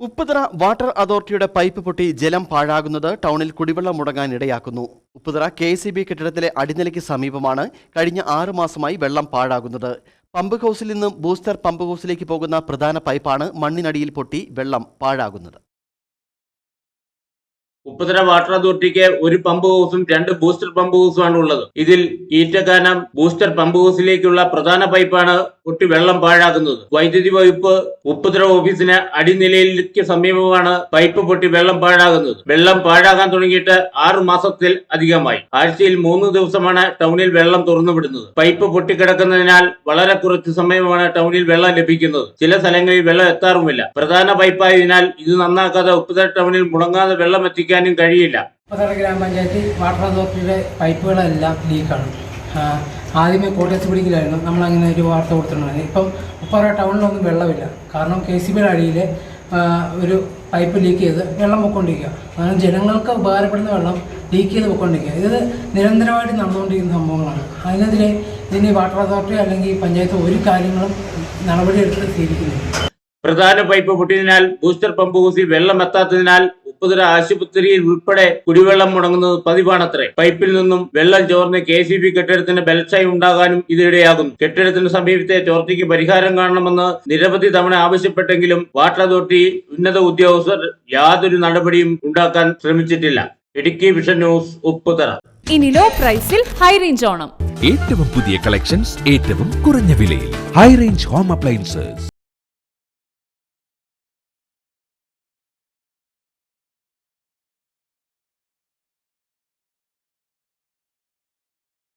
Upputhara water അതോറിറ്റിയുടെ pipe പൊട്ടി ജലം പാഴാകുന്നത് ടൗണിൽ കുടിവെള്ളം മുടങ്ങാൻ ഇടയാക്കുന്നു. ഉപ്പുതറ കെ സി ബി കെട്ടിടത്തിലെ അടിനിലയ്ക്ക് സമീപമാണ് കഴിഞ്ഞ ആറ് മാസമായി വെള്ളം പാഴാകുന്നത്. പമ്പ് ഹൗസിൽ നിന്നും ബൂസ്റ്റർ പമ്പ് ഹൗസിലേക്ക് പോകുന്ന പ്രധാന പൈപ്പാണ് മണ്ണിനടിയിൽ പൊട്ടി വെള്ളം പാഴാകുന്നത്. ഉപ്പുതര വാട്ടർ അതോറിറ്റിക്ക് ഒരു പമ്പ് ഹൗസും രണ്ട് ബൂസ്റ്റർ പമ്പ് ഹൗസുമാണ് ഉള്ളത്. ഇതിൽ ഈറ്റക്കാനം ബൂസ്റ്റർ പമ്പ് ഹൗസിലേക്കുള്ള പ്രധാന പൈപ്പാണ് പൊട്ടി വെള്ളം പാഴാക്കുന്നത്. വൈദ്യുതി വകുപ്പ് ഉപ്പുതര ഓഫീസിന് അടിനിലയിലേക്ക് സമീപമാണ് പൈപ്പ് പൊട്ടി വെള്ളം പാഴാകുന്നത്. വെള്ളം പാഴാകാൻ തുടങ്ങിയിട്ട് ആറു മാസത്തിൽ അധികമായി. ആഴ്ചയിൽ മൂന്ന് ദിവസമാണ് ടൗണിൽ വെള്ളം തുറന്നുവിടുന്നത്. പൈപ്പ് പൊട്ടിക്കിടക്കുന്നതിനാൽ വളരെ കുറച്ച് സമയമാണ് ടൗണിൽ വെള്ളം ലഭിക്കുന്നത്. ചില സ്ഥലങ്ങളിൽ വെള്ളം എത്താറുമില്ല. പ്രധാന പൈപ്പായതിനാൽ ഇത് നന്നാക്കാതെ ഉപ്പുതര ടൗണിൽ മുടങ്ങാതെ വെള്ളം എത്തിക്കാനും കഴിയില്ല. ഉപ്പുതര ഗ്രാമപഞ്ചായത്ത് വാട്ടർ അതോറിറ്റിയുടെ പൈപ്പുകളെല്ലാം ലീക്കാണ്. ആദ്യമേ കോട്ടയത്ത് പിടിക്കലായിരുന്നു നമ്മളങ്ങനെ ഒരു വാർത്ത കൊടുത്തിട്ടുണ്ടായിരുന്നു. ഇപ്പം ഉപ്പാറ ടൗണിലൊന്നും വെള്ളമില്ല. കാരണം കെ സി ബിയുടെ അടിയിൽ ഒരു പൈപ്പ് ലീക്ക് ചെയ്ത് വെള്ളം പൊയ്ക്കൊണ്ടിരിക്കുക. കാരണം ജനങ്ങൾക്ക് ഉപകാരപ്പെടുന്ന വെള്ളം ലീക്ക് ചെയ്ത് പൊയ്ക്കൊണ്ടിരിക്കുക. ഇത് നിരന്തരമായിട്ട് നടന്നുകൊണ്ടിരിക്കുന്ന സംഭവങ്ങളാണ്. അതിനെതിരെ ഇതിന് വാട്ടർ അതോറിറ്റി അല്ലെങ്കിൽ പഞ്ചായത്ത് ഒരു കാര്യങ്ങളും നടപടിയെടുത്ത് സ്വീകരിക്കുന്നില്ല പ്രധാന പൈപ്പ് പൊട്ടിയതിനാൽ ബൂസ്റ്റർ പമ്പ് ഹൗസിൽ വെള്ളം എത്താത്തതിനാൽ ഉപ്പുതര ആശുപത്രിയിൽ ഉൾപ്പെടെ കുടിവെള്ളം മുടങ്ങുന്നത് പതിവാണത്രേ. പൈപ്പിൽ നിന്നും വെള്ളം ചോർന്ന് കെ സി ബി കെട്ടിടത്തിന് ബലക്ഷയം ഉണ്ടാകാനും ഇത് ഇടയാകുന്നു. കെട്ടിടത്തിന് സമീപത്തെ ചോർച്ചയ്ക്ക് പരിഹാരം കാണണമെന്ന് നിരവധി തവണ ആവശ്യപ്പെട്ടെങ്കിലും വാട്ടർ അതോറിറ്റി ഉന്നത ഉദ്യോഗസ്ഥർ യാതൊരു നടപടിയും ഉണ്ടാക്കാൻ ശ്രമിച്ചിട്ടില്ല. Idukki vision news Upputhara. ഇനി ലോ പ്രൈസിൽ ഹൈ റേഞ്ച് ഓണം. ഏറ്റവും പുതിയ കളക്ഷൻസ് ഏറ്റവും കുറഞ്ഞ വിലയിൽ. High range home appliances